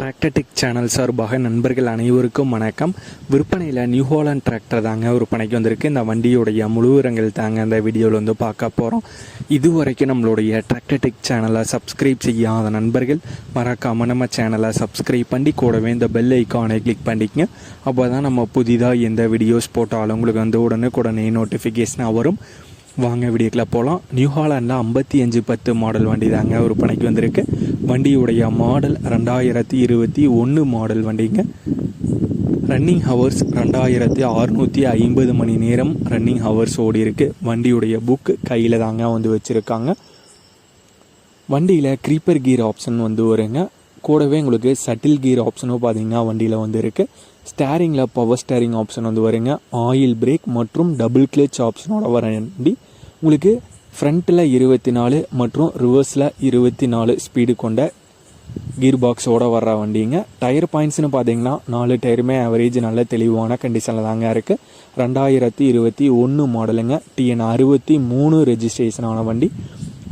Tractor Tech channel சார்பாக நண்பர்கள் அனைவருக்கும் வணக்கம். விற்பனையில் நியூ ஹாலண்ட் டிராக்டர் தாங்க விற்பனைக்கு வந்திருக்கு. இந்த வண்டியுடைய முழு விவரங்கள் தாங்க இந்த வீடியோவில் வந்து பார்க்க போகிறோம் இது வரைக்கும் நம்மளுடைய டிராக்டர்டெக் சேனலை சப்ஸ்கிரைப் செய்யாத நண்பர்கள் மறக்காமல் நம்ம சேனலை சப்ஸ்கிரைப் பண்ணி கூடவே இந்த பெல் ஐக்கானை கிளிக் பண்ணிக்கங்க. அப்போ தான் நம்ம புதிதாக எந்த வீடியோஸ் போட்டாலும் உங்களுக்கு வந்து உடனே உடனே நோட்டிஃபிகேஷனாக வரும். வாங்க வீடியோக்குள்ள போகலாம் நியூ ஹாலாண்டில் ஐம்பத்தி அஞ்சு பத்து மாடல் வண்டி தாங்க விற்பனைக்கு வந்திருக்கு. வண்டியுடைய மாடல் ரெண்டாயிரத்தி இருபத்தி ஒன்று மாடல் வண்டிங்க. ரன்னிங் ஹவர்ஸ் ரெண்டாயிரத்தி அறுநூற்றி ஐம்பது மணி நேரம் ரன்னிங் ஹவர்ஸ் ஓடி இருக்கு. வண்டியுடைய புக் கையில் தாங்க வந்து வச்சுருக்காங்க. வண்டியில் க்ரீப்பர் கீர் ஆப்ஷன் வந்து வருங்க. கூடவே உங்களுக்கு சட்டில் கீர் ஆப்ஷனும் பார்த்தீங்கன்னா வண்டியில் வந்து இருக்குது ஸ்டேரிங்கில் பவர் ஸ்டேரிங் ஆப்ஷன் வந்து வருங்க. ஆயில் பிரேக் மற்றும் டபுள் கிளச் ஆப்ஷனோட வர வண்டி. உங்களுக்கு ஃப்ரண்ட்டில் இருபத்தி நாலு மற்றும் ரிவர்ஸில் இருபத்தி நாலு ஸ்பீடு கொண்ட கீர் பாக்ஸோட வர்ற வண்டிங்க. டயர் பாயிண்ட்ஸ்னு பார்த்தீங்கன்னா நாலு டயருமே ஆவரேஜ் நல்ல தெளிவான கண்டிஷனில் தாங்க இருக்குது ரெண்டாயிரத்தி இருபத்தி ஒன்று மாடலுங்க டிஎன் அறுபத்தி மூணு ரெஜிஸ்ட்ரேஷனான வண்டி.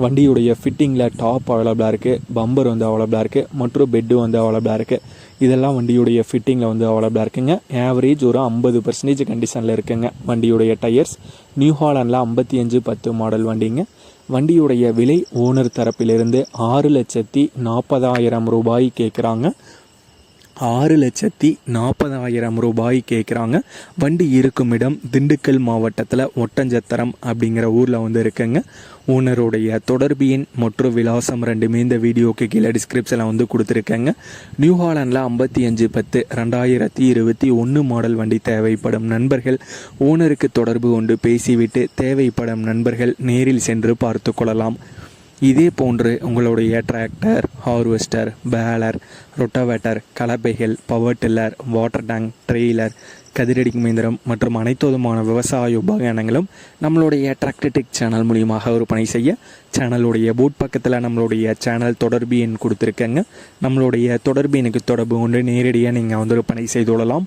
வண்டியுடைய ஃபிட்டிங்கில் டாப் அவைலபிளாக இருக்குது பம்பர் வந்து அவைலபிளாக இருக்குது மற்றும் பெட்டு வந்து அவைலபிளாக இருக்குது இதெல்லாம் வண்டியுடைய ஃபிட்டிங்கில் வந்து அவைலபிளாக இருக்குங்க. ஆவரேஜ் ஒரு ஐம்பது பர்சன்டேஜ் கண்டிஷனில் இருக்குங்க. வண்டியுடைய டயர்ஸ் நியூ ஹாலண்டில் ஐம்பத்தி அஞ்சு பத்து மாடல் வண்டிங்க. வண்டியுடைய விலை ஓனர் தரப்பிலிருந்து ஆறு லட்சத்தி நாற்பதாயிரம் ரூபாய் கேட்குறாங்க ஆறு லட்சத்தி நாற்பதாயிரம் ரூபாய் கேட்குறாங்க வண்டி இருக்கும் இடம் திண்டுக்கல் மாவட்டத்தில் ஒட்டஞ்சத்திரம் அப்படிங்கிற ஊரில் வந்து இருக்குங்க. ஓனருடைய தொடர்பு எண் மற்றும் விலாசம் ரெண்டுமே இந்த வீடியோக்கு கீழே டிஸ்கிரிப்ஷனில் வந்து கொடுத்துருக்கேங்க. நியூ ஹாலண்டில் ஐம்பத்தி அஞ்சு பத்து ரெண்டாயிரத்தி இருபத்தி ஒன்று மாடல் வண்டி தேவைப்படும் நண்பர்கள். ஓனருக்கு தொடர்பு கொண்டு பேசிவிட்டு தேவைப்படும் நண்பர்கள் நேரில் சென்று பார்த்து கொள்ளலாம். இதே போன்று உங்களுடைய tractor harvester baler rotavator கலப்பைகள் power tiller water tank trailer கதிரடிக்கும் இயந்திரம் மற்றும் அனைத்து விதமான விவசாய உபகரணங்களும் நம்மளுடைய டிராக்டர்டிக் சேனல் மூலியமாக விற்பனை செய்ய சேனலுடைய பூட் பக்கத்தில் நம்மளுடைய சேனல் தொடர்பு எண் கொடுத்துருக்கேங்க. நம்மளுடைய தொடர்பு எனக்கு தொடர்பு கொண்டு நேரடியாக நீங்கள் வந்து விற்பனை செய்து கொள்ளலாம்.